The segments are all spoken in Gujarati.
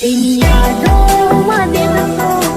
તેની યાદોમાં દિવસો ને રાતો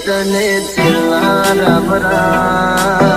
તને છેલ્લા રામ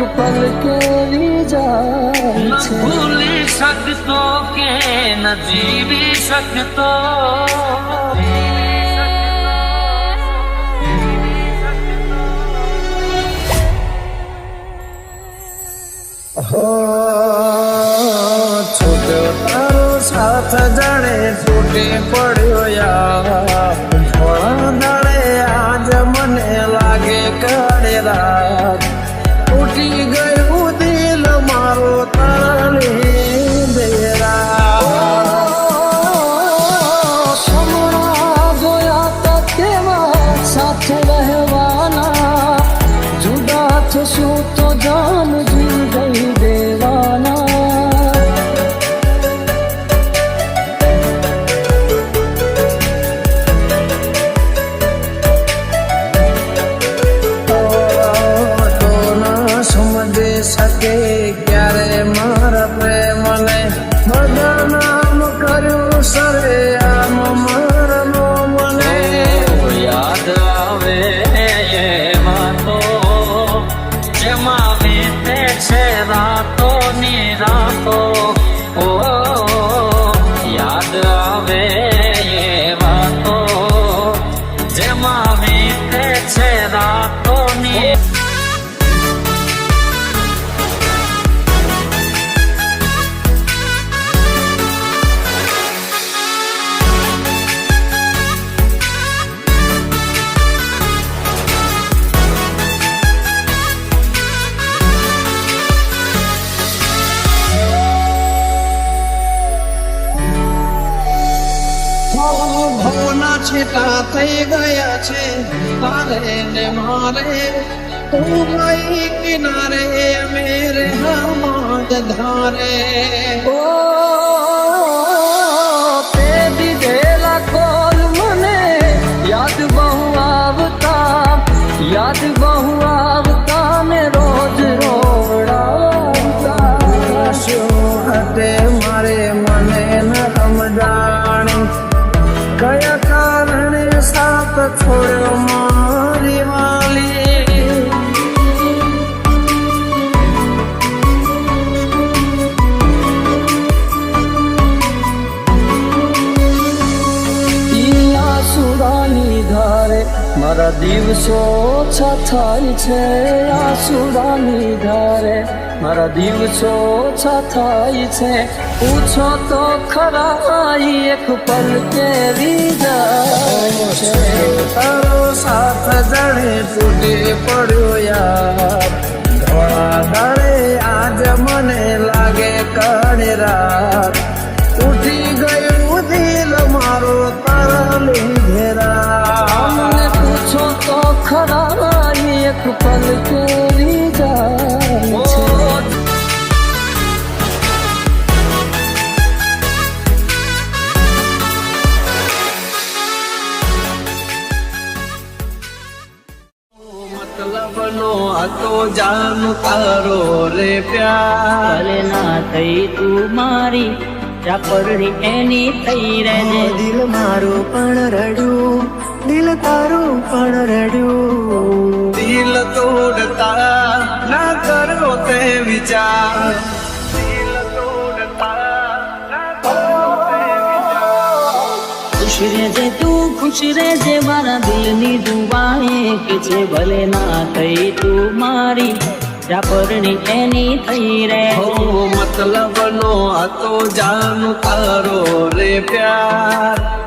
એક પલ કેવી જાય છે ભૂલી શકતો કે ન જીવી શકતો છૂટ્યો તારો સાથ જાણે તૂટી પડ્યો યાર થોડા દાડે આજ મને લાગે કાળે રાત થઈ ગયા છે તારે ને મારે. તું ગઈ કિનારે મેરે હમાજ ધારે. ઓ દિવસો ઓછા થાય છે આસુરાની ધારે. મારા દિવસો ઓછા થાય છે. પૂછો તો ખરા એક પલ કેવી જાય છે. તારો સાથ જાણે તૂટી પડ્યો યાર. નો હતો જાન તારો રે પ્યાર. ના થઈ તું મારી ચાપરણી એની થઈ રહેજે. દિલ મારું પણ રડ્યું દિલ તારું પણ રડ્યું. તોડતા ના કરો તે વિચાર ખુશ રહેજે તું ખુશ રહેજે મારા દિલની દુવાએ કે છે ભલે ના થઈ તું મારી ચાપરણી એની થઈ રે હો મતલબ નો હતો જાનું તારો રે પ્યાર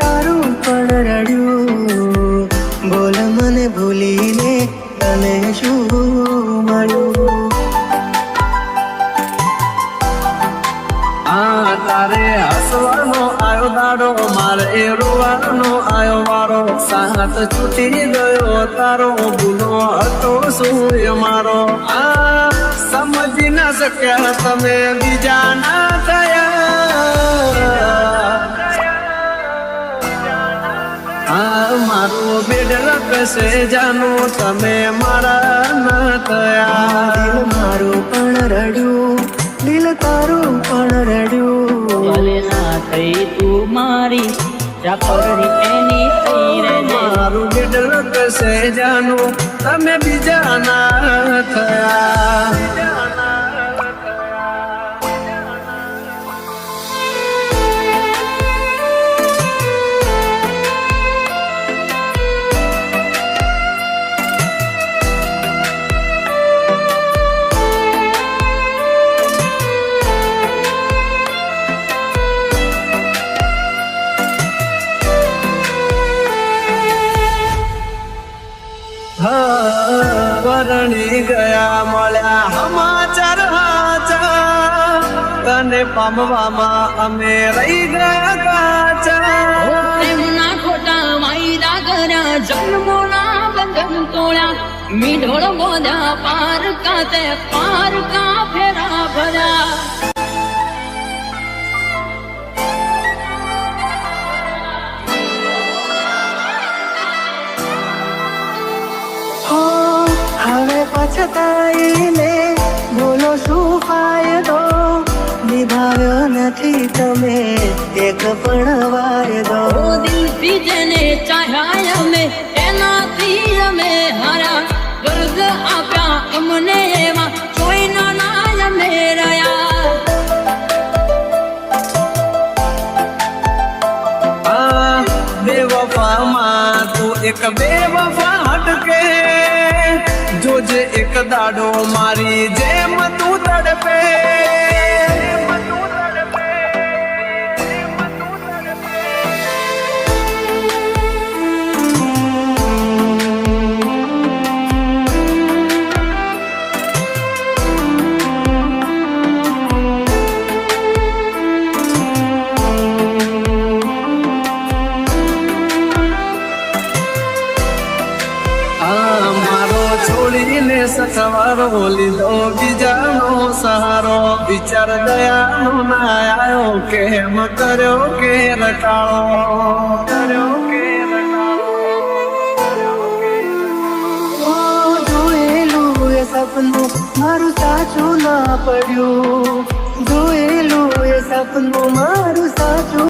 તારું પણ રડ્યું. બોલ મને ભૂલીને તને શું મળ્યું? આ તારે હસવાનો આયો દાડો, મારે રોવાનો આયો વારો. સાત છૂટી ગયો તારો, ભૂલો હતો સૂર્ય મારો? આ સમજી ના શક્યા તમે બીજા ના થયા. મારું બેડલ કશે જાનો? તમે મારા ન થયા. દિલ મારું પણ રડ્યું દિલ તારું પણ રડ્યું. ભલે ના થઈ તું મારી જા એની થઈ રે મારું બેડલ કશે જાનો? તમે બીજા ના થયા. હા, ગયા મળ્યા સમાચાર હાચા. તને પામવામાં અમે રહી ગયા કાચા. પ્રેમના ખોટા વાયદા કર્યા જન્મોના બંધન તોડ્યા. મીઢોળ બોધા પાર કાતે પાર કા ફેરા ભર્યા. પછતાઈને બોલો શું ફાયદો? નિભાવ્યો નથી તમે એક પણ વાયદો. ઓ દિલથી જેને ચાહ્યા અમે એનાથી અમે હારા. વર્ગ આપ્યા અમને એમાં કોઈ ના અમે રહ્યા. આ બેવફામાં તું એક બેવફા હટકે દાડો મારી જેમ તું તડપે. મારો છોડીને સથવારો લીધો. બીજાનો સહારો વિચાર દયાનો ના આવ્યો કેમ કર્યો કે રટાળો? કર્યો કે સપનું મારું સાચું ના પડ્યું. જોયેલું એ સપનું મારું સાચું